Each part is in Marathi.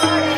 Sorry.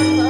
Bye.